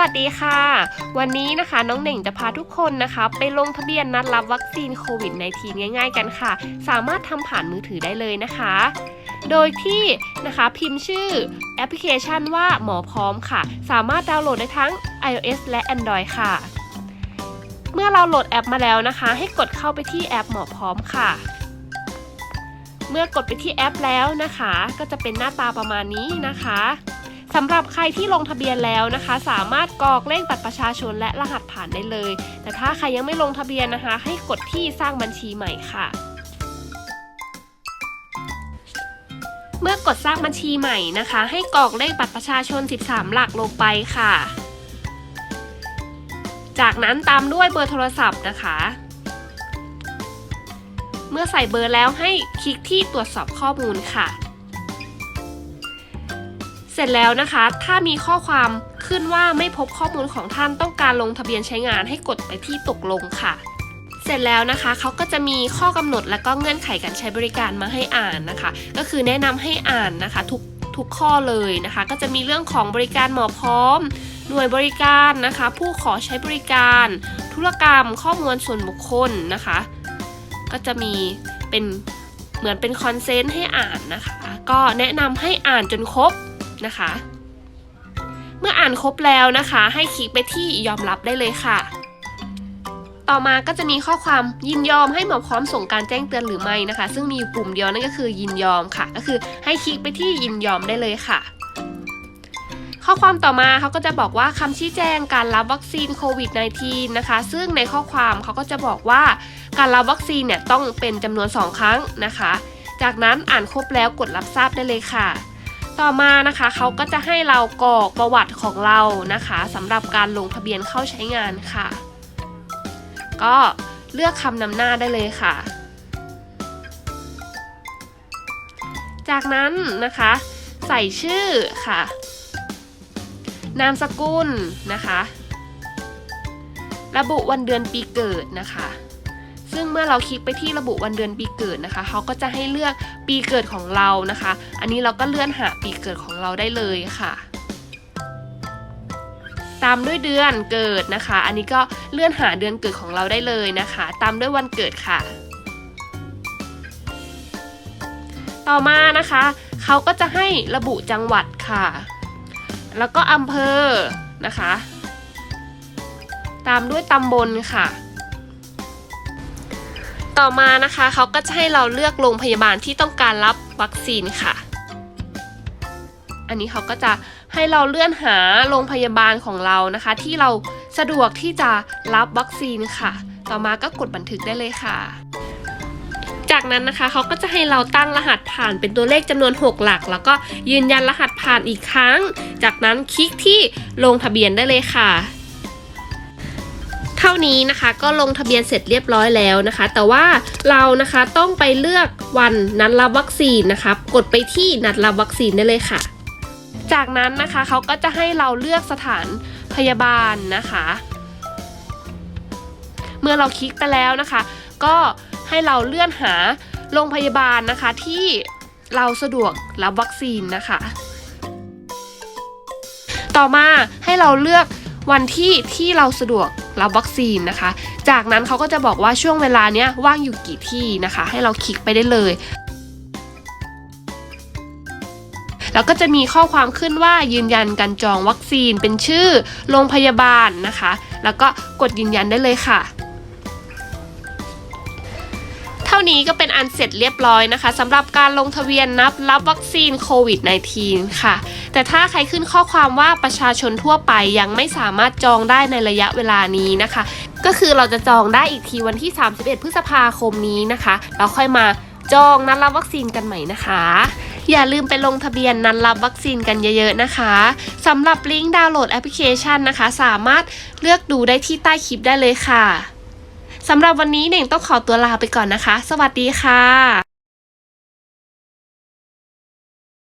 วัสดีค่ะ วันนี้นะคะน้องเหน่งจะพาทุกคนนะคะ ไปลงทะเบียนนัดรับวัคซีนโควิด -19 ง่ายๆกันค่ะ สามารถทำผ่านมือถือได้เลยนะคะ โดยที่นะคะพิมพ์ชื่อแอปพลิเคชันว่าหมอพร้อมค่ะ สามารถดาวน์โหลดได้ทั้ง iOS และ Android ค่ะ เมื่อเราโหลดแอปมาแล้วนะคะ ให้กดเข้าไปที่แอปหมอพร้อมค่ะ เมื่อกดไปที่แอปแล้วนะคะ ก็จะเป็นหน้าตาประมาณนี้นะคะ สำหรับใครที่ลงทะเบียนแล้วนะคะ สามารถกรอกเลขบัตรประชาชนและรหัสผ่านได้เลย แต่ถ้าใครยังไม่ลงทะเบียนนะคะ ให้กดที่สร้างบัญชีใหม่ค่ะเมื่อกดสร้างบัญชีใหม่นะคะ ให้กรอกเลขบัตรประชาชน 13 หลักลงไปค่ะ จากนั้นตามด้วยเบอร์โทรศัพท์นะคะ เมื่อใส่เบอร์แล้วให้คลิกที่ตรวจสอบข้อมูลค่ะ เสร็จแล้วนะคะ ถ้ามีข้อความขึ้นว่าไม่พบข้อมูลของท่านต้องการลงทะเบียนใช้งานให้กดไปที่ตกลงค่ะ เสร็จแล้วนะคะเขาก็จะมีข้อกำหนดและก็เงื่อนไขการใช้บริการมาให้อ่านนะคะ ก็คือแนะนำให้อ่านนะคะทุกทุกข้อเลยนะคะ ก็จะมีเรื่องของบริการหมอพร้อม หน่วยบริการนะคะ ผู้ขอใช้บริการ ธุรกรรมข้อมูลส่วนบุคคลนะคะ ก็จะมีเป็นเหมือนเป็นคอนเซนต์ให้อ่านนะคะ ก็แนะนำให้อ่านจนครบ นะคะ เมื่ออ่านครบแล้วนะคะ ให้คลิกไปที่ยอมรับได้เลยค่ะ ต่อมาก็จะมีข้อความยินยอมให้หมอพร้อมส่งการแจ้งเตือนหรือไม่นะคะ ซึ่งมีอยู่ปุ่มเดียวนั่นก็คือยินยอมค่ะ ก็คือให้คลิกไปที่ยินยอมได้เลยค่ะข้อความต่อมาเขาก็จะบอกว่าคำชี้แจงการรับวัคซีนโควิด -19 นะคะ ซึ่งในข้อความเขาก็จะบอกว่าการรับวัคซีนเนี่ยต้องเป็นจำนวน 2 ครั้งนะคะ จากนั้นอ่านครบแล้วกดรับทราบได้เลยค่ะ ต่อมานะคะเขาก็จะให้เรากรอกประวัติของเรานะคะสำหรับการลงทะเบียนเข้าใช้งานค่ะ ก็เลือกคำนำหน้าได้เลยค่ะ จากนั้นนะคะ ใส่ชื่อค่ะ นามสกุลนะคะ ระบุวันเดือนปีเกิดนะคะ ซึ่งเมื่อเราคลิกไปที่ระบุวันเดือนปีเกิดนะคะเขาก็จะให้เลือกปีเกิดของเรานะคะ อันนี้เราก็เลื่อนหาปีเกิดของเราได้เลยค่ะ ตามด้วยเดือนเกิดนะคะ อันนี้ก็เลื่อนหาเดือนเกิดของเราได้เลยนะคะ ตามด้วยวันเกิดค่ะ ต่อมานะคะเขาก็จะให้ระบุจังหวัดค่ะ แล้วก็อำเภอนะคะ ตามด้วยตำบลค่ะ ต่อมานะคะเขาก็จะให้เราเลือกโรงพยาบาลที่ต้องการรับวัคซีนค่ะ อันนี้เขาก็จะให้เราเลื่อนหาโรงพยาบาลของเรานะคะ ที่เราสะดวกที่จะรับวัคซีนค่ะ ต่อมาก็กดบันทึกได้เลยค่ะ จากนั้นนะคะเขาก็จะให้เราตั้งรหัสผ่านเป็นตัวเลขจำนวน 6 หลัก แล้วก็ยืนยันรหัสผ่านอีกครั้ง จากนั้นคลิกที่ลงทะเบียนได้เลยค่ะ ท่านี้นะคะก็ลงทะเบียนเสร็จเรียบร้อยแล้วนะคะ แต่ว่าเรานะคะต้องไปเลือกวันนัดรับวัคซีนนะคะ กดไปที่นัดรับวัคซีนได้เลยค่ะ จากนั้นนะคะเขาก็จะให้เราเลือกสถานพยาบาลนะคะ เมื่อเราคลิกไปแล้วนะคะ ก็ให้เราเลื่อนหาโรงพยาบาลนะคะที่เราสะดวกรับวัคซีนนะคะ ต่อมาให้เราเลือกวันที่ที่เราสะดวก รับวัคซีนนะคะ จากนั้นเขาก็จะบอกว่าช่วงเวลาเนี้ยว่างอยู่กี่ที่นะคะ ให้เราคลิกไปได้เลยแล้วก็จะมีข้อความขึ้นว่ายืนยันการจองวัคซีนเป็นชื่อโรงพยาบาลนะคะ แล้วก็กดยืนยันได้เลยค่ะ ท่านี้ก็เป็นอันเสร็จเรียบร้อยนะคะสำหรับการลงทะเบียนนับรับวัคซีนโควิด -19 ค่ะ แต่ถ้าใครขึ้นข้อความว่าประชาชนทั่วไปยังไม่สามารถจองได้ในระยะเวลานี้นะคะ ก็คือเราจะจองได้อีกทีวันที่ 31 พฤษภาคมนี้นะคะ เราค่อยมาจองนัดรับวัคซีนกันใหม่นะคะ อย่าลืมไปลงทะเบียนนัดรับวัคซีนกันเยอะๆนะคะสำหรับลิงก์ดาวน์โหลดแอปพลิเคชันนะคะ สามารถเลือกดูได้ที่ใต้คลิปได้เลยค่ะ สำหรับวันนี้เน่งต้องขอตัวลาไปก่อนนะคะ สวัสดีค่ะ